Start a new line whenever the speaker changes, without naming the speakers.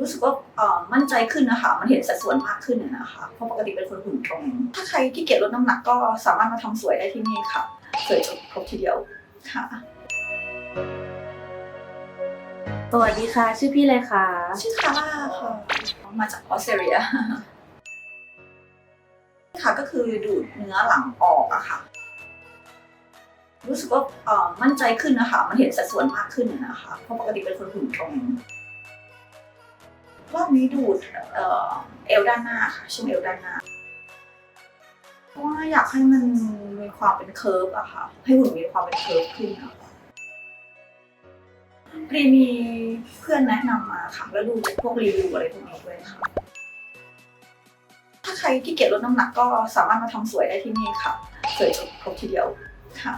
รู้สึกว่าเอ่อมั่นใจขึ้นนะคะ มันเห็นสัดส่วนมากขึ้นอะนะคะ เพราะปกติเป็นคนหุ่นตรง ถ้าใครที่เกียจลดน้ำหนักก็สามารถมาทำสวยได้ที่นี่ค่ะ สวยจบครบทีเดียวค่ะ
สวัสดีค่ะ ชื่อพี่เลยค่ะ
ชื่อคาร่าค่ะ มาจากออสเตรเลีย ค่ะก็คือดูดเนื้อหลังออกอะค่ะ รู้สึกว่าเอ่อมั่นใจขึ้นนะคะ มันเห็นสัดส่วนมากขึ้นอะนะคะ เพราะปกติเป็นคนหุ่นตรง รอบนี้ดูดเอ่อเอวด้านหน้าค่ะช่วงเอวด้านหน้าเพราะว่าอยากให้มันมีความเป็นเคิร์ฟอะค่ะให้หุ่นมีความเป็นเคิร์ฟขึ้นอะค่ะพอดีมีเพื่อนแนะนำมาค่ะแล้วดูพวกรีวิวอะไรพวกนี้ด้วยค่ะ ถ้าใครที่เกียจลดน้ำหนักก็สามารถมาทำสวยได้ที่นี่ค่ะสวยจบครบทีเดียวค่ะ